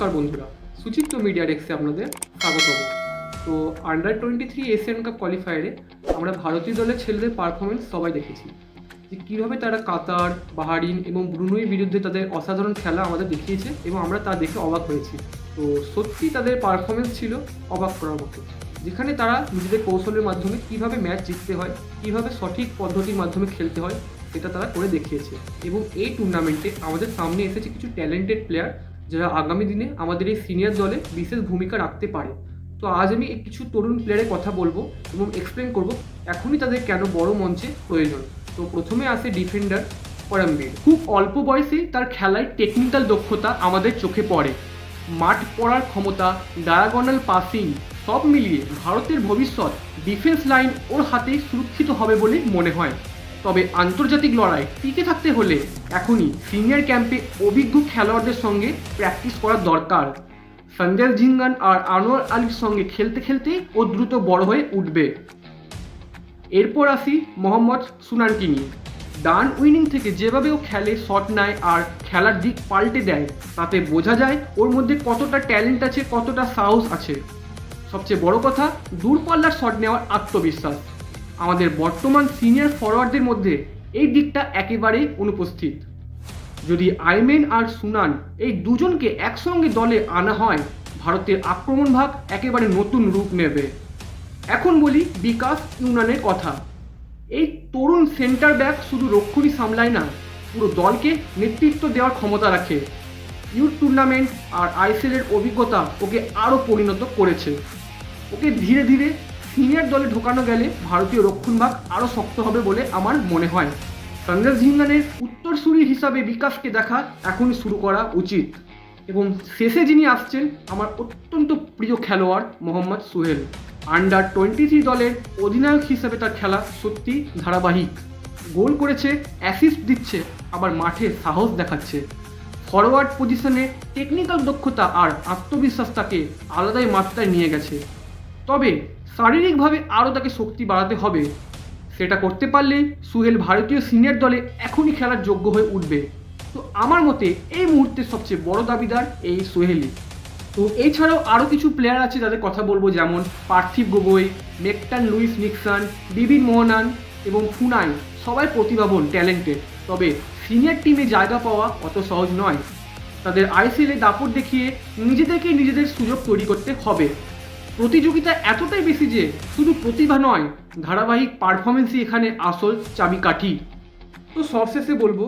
নমস্কার বন্ধুরা, সুচিত্র মিডিয়া ডেস্কে আপনাদের স্বাগত। তো under twenty three Asian cup কোয়ালিফায়ারে আমরা ভারতীয় দলের ছেলেদের পারফরমেন্স সবাই দেখেছি। যে কীভাবে তারা কাতার, বাহারিন এবং ব্রুনুইর বিরুদ্ধে তাদের অসাধারণ খেলা আমাদের দেখিয়েছে এবং আমরা তা দেখে অবাক হয়েছি। তো সত্যি তাদের পারফরমেন্স ছিল অবাক করার মতো। যেখানে তারা নিজেদের কৌশলের মাধ্যমে কীভাবে ম্যাচ জিততে হয়, কীভাবে সঠিক পদ্ধতির মাধ্যমে খেলতে হয়, সেটা তারা করে দেখিয়েছে। এবং এই টুর্নামেন্টে আমাদের সামনে এসেছে কিছু ট্যালেন্টেড প্লেয়ার যারা আগামী দিনে আমাদের এই সিনিয়র দলে বিশেষ ভূমিকা রাখতে পারে। তো আজ আমি কিছু তরুণ প্লেয়ারের কথা বলব এবং এক্সপ্লেন করব এখনই তাদের কেন বড় মঞ্চে প্রয়োজন। তো প্রথমে আসে ডিফেন্ডার পরমবীর খুব অল্প বয়সে তার খেলায় টেকনিক্যাল দক্ষতা আমাদের চোখে পড়ে। মাঠ পড়ার ক্ষমতা ডায়াগোনাল পাসিং সব মিলিয়ে ভারতের ভবিষ্যৎ ডিফেন্স লাইন ওর হাতেই সুরক্ষিত হবে বলে মনে হয়। তবে আন্তর্জাতিক লড়াই টিকে থাকতে হলে এখনই সিনিয়র ক্যাম্পে অভিজ্ঞ খেলোয়াড়দের সঙ্গে প্র্যাকটিস করা দরকার। সঞ্জয় ঝিঙ্গান আর আনোয়ার আলীর সঙ্গে খেলতে খেলতে ও দ্রুত বড় হয়ে উঠবে। এরপর আসি মোহাম্মদ সুনানকে নিয়ে ডান উইনিং থেকে যেভাবে ও খেলে, শট নেয় আর খেলার দিক পাল্টে দেয়, তাতে বোঝা যায় ওর মধ্যে কতটা ট্যালেন্ট আছে, কতটা সাহস আছে। সবচেয়ে বড় কথা, দূরপাল্লার শট নেওয়ার আত্মবিশ্বাস। আমাদের বর্তমান সিনিয়র ফরওয়ার্ডদের মধ্যে এই দিকটা একেবারেই অনুপস্থিত। যদি আইমেন আর সুনান এই দুজনকে একসঙ্গে দলে আনা হয়, ভারতের আক্রমণ ভাগ একেবারে নতুন রূপ নেবে। এখন বলি বিকাশ ইউনানের কথা। এই তরুণ সেন্টার ব্যাক শুধু রক্ষণই সামলায় না, পুরো দলকে নেতৃত্ব দেওয়ার ক্ষমতা রাখে। ইউথ টুর্নামেন্ট আর আইসিএলের অভিজ্ঞতা ওকে আরও পরিণত করেছে। ওকে ধীরে ধীরে সিনিয়র দলে ঢোকানো গেলে ভারতীয় রক্ষণভাগ আরও শক্ত হবে বলে আমার মনে হয়। সঞ্জয় ঝিঙ্গানের উত্তরসূরি হিসাবে বিকাশকে দেখা এখনই শুরু করা উচিত। এবং শেষে যিনি আসছেন, আমার অত্যন্ত প্রিয় খেলোয়াড় Mohammad Sohel. Under twenty three দলের অধিনায়ক হিসেবে তার খেলা সত্যি ধারাবাহিক। গোল করেছে অ্যাসিস্ট দিচ্ছে, আবার মাঠে সাহস দেখাচ্ছে। ফরওয়ার্ড পজিশনে টেকনিক্যাল দক্ষতা আর আত্মবিশ্বাস তাকে আলাদাই মাত্রায় নিয়ে গেছে। তবে শারীরিকভাবে আরও তাকে শক্তি বাড়াতে হবে। সেটা করতে পারলে সুহেল ভারতীয় সিনিয়র দলে এখনই খেলার যোগ্য হয়ে উঠবে। তো আমার মতে এই মুহূর্তে সবচেয়ে বড় দাবিদার এই সোহেলই। তো এছাড়াও আরও কিছু প্লেয়ার আছে যাদের কথা বলব, যেমন পার্থিব গগৈ, মেকটান লুইস নিক্সন, বিবিন মোহনান এবং ফুনাই। সবাই প্রতিভাবন ট্যালেন্টেড তবে সিনিয়র টিমে জায়গা পাওয়া অত সহজ নয়। তাদের আইসিএলে দাপট দেখিয়ে নিজেদেরকে নিজেদের সুযোগ তৈরি করতে হবে। প্রতিযোগিতা এতটাই বেশি যে শুধু প্রতিভা নয়, ধারাবাহিক পারফরমেন্সই এখানে আসল চাবিকাঠি। তো সবশেষে বলব,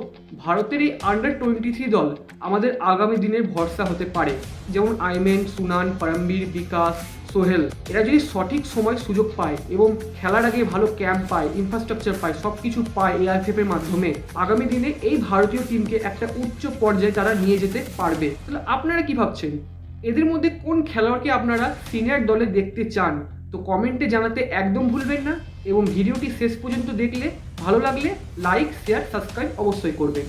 ভারতের এই আন্ডার টোয়েন্টি থ্রি দল আমাদের আগামী দিনের ভরসা হতে পারে। যেমন আইমেন, সুনান, পরমবীর, বিকাশ, সোহেল। এরা যদি সঠিক সময় সুযোগ পায় এবং খেলার আগে ভালো ক্যাম্প পায় ইনফ্রাস্ট্রাকচার পায় সব কিছু পায় এআইএফএফ এর মাধ্যমে, আগামী দিনে এই ভারতীয় টিমকে একটা উচ্চ পর্যায়ে তারা নিয়ে যেতে পারবে। তাহলে আপনারা কি ভাবছেন? এদের মধ্যে কোন খেলোয়াড়কে আপনারা সিনিয়র দলে দেখতে চান? তো কমেন্টে জানাতে একদম ভুলবেন না এবং ভিডিওটি শেষ পর্যন্ত দেখলে ভালো লাগলে লাইক শেয়ার সাবস্ক্রাইব অবশ্যই করবেন।